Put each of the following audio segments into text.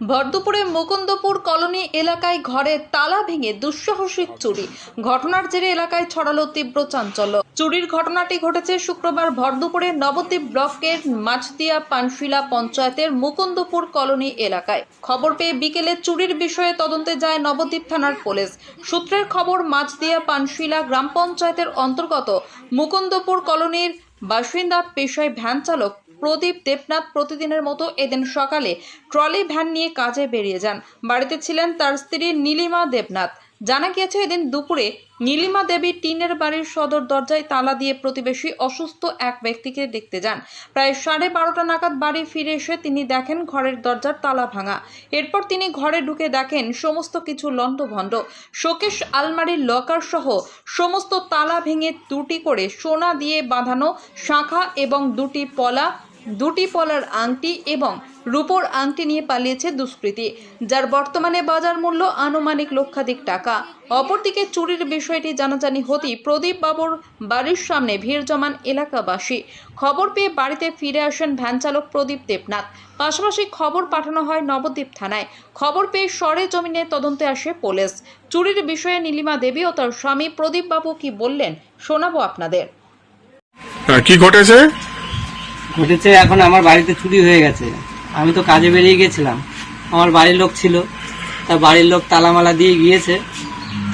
ভরদুপুরে Mukundapur colony এলাকায় ঘরে তালা ভেঙে দুঃসাহসিক চুরি। ঘটনার জেরে এলাকায় ছড়ালো তীব্র চাঞ্চল্য। চুরির ঘটনাটি ঘটেছে শুক্রবার ভরদুপুরে নবদ্বীপ ব্লকের মাছদিয়া পানশিলা পঞ্চায়েতের মুকুন্দপুর কলোনি এলাকায়। খবর পেয়ে বিকেলে চুরির বিষয়ে তদন্তে যায় নবদ্বীপ থানার পুলিশ। সূত্রের খবর মাছদিয়া পানশিলা গ্রাম পঞ্চায়েতের অন্তর্গত মুকুন্দপুর কলোনির বাসিন্দা পেশায় ভ্যান চালক প্রদীপ দেবনাথ প্রতিদিনের মতো এদিন সকালে ট্রলি ভ্যান নিয়ে কাজে বেরিয়ে যান। বাড়িতে ছিলেন তার স্ত্রী নীলিমা দেবনাথ। জানা গিয়েছে, এদিন দুপুরে নীলিমা দেবী টিনের বাড়ির সদর দরজায় তালা দিয়ে প্রতিবেশী অসুস্থ এক ব্যক্তিকে দেখতে যান। প্রায় সাড়ে বারোটা নাগাদ বাড়ি ফিরে এসে তিনি দেখেন ঘরের দরজার তালা ভাঙা। এরপর তিনি ঘরে ঢুকে দেখেন সমস্ত কিছু লণ্ডভণ্ড। শোকেশ আলমারির লকার সহ সমস্ত তালা ভেঙে দুটি করে সোনা দিয়ে বাঁধানো শাখা এবং দুটি পলা দুটি পলার আংটি এবং রূপোর আংটি নিয়ে পালিয়েছে দুষ্কৃতী, যার বর্তমানে বাজার মূল্য আনুমানিক লক্ষাধিক টাকা। অপরদিকে চুরির বিষয়টি জানাজানি হতেই প্রদীপ বাবুর বাড়ির সামনে ভিড় জমান এলাকাবাসী। খবর পেয়ে বাড়িতে ফিরে আসেন ভ্যান চালক প্রদীপ দেবনাথ। পাশাপাশি খবর পাঠানো হয় নবদ্বীপ থানায়। খবর পেয়ে সরে জমিনে তদন্তে আসে পুলিশ। চুরির বিষয়ে নীলিমা দেবী ও তার স্বামী প্রদীপ বাবু কি বললেন, শোনাবো আপনাদের। কি ঘটেছে? ঘটেছে এখন আমার বাড়িতে চুরি হয়ে গেছে। আমি তো কাজে বেরিয়ে গেছিলাম। আমার বাড়ির লোক ছিল। তা বাড়ির লোক তালামালা দিয়ে গিয়েছে।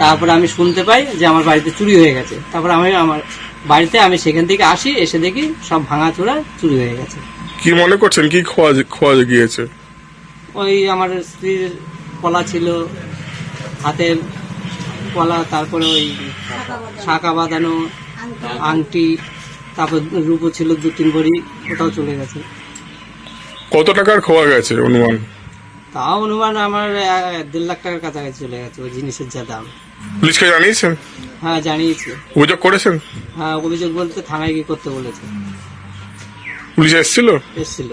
তারপর আমি শুনতে পাই যে আমার বাড়িতে চুরি হয়ে গেছে। তারপর আমি আমার বাড়িতে আমি সেখান থেকে আসি এসে দেখি সব ভাঙাচোরা চুরি হয়ে গেছে। কি মনে করছেন? কি খোয়া খোয়া গিয়েছে? ওই আমার স্ত্রীর পলা ছিল হাতের পলা তারপরে ওই শাঁখা বাঁধানো। আংটি তারপর রূপো ছিল দু তিন ভরি ওটাও চলে গেছে। কত টাকার খোয়া গেছে অনুমান? তাও অনুমান আমার দেড় লাখ টাকার কাছাকাছি চলে গেছে ওই জিনিসের যা দাম। পুলিশকে জানিয়েছেন? হ্যাঁ জানিয়েছি। অভিযোগ করেছেন? হ্যাঁ অভিযোগ বলতে থানায় গিয়ে করতে বলেছে। পুলিশ এসেছিল? এসছিল।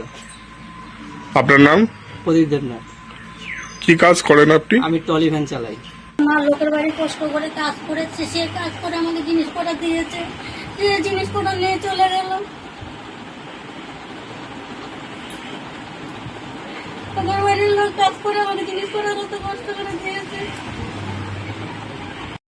আপনার নাম? প্রদীপ দেবনাথ। কি কাজ করেন আপনি? আমি টলি ভ্যান চালাই। আমার লোকের বাড়ি কষ্ট করে কাজ করেছে সে কাজ করে আমাকে জিনিসপত্র দিয়েছে। জিনিসপত্র নিয়ে চলে গেল বাড়ির লোক কাজ করে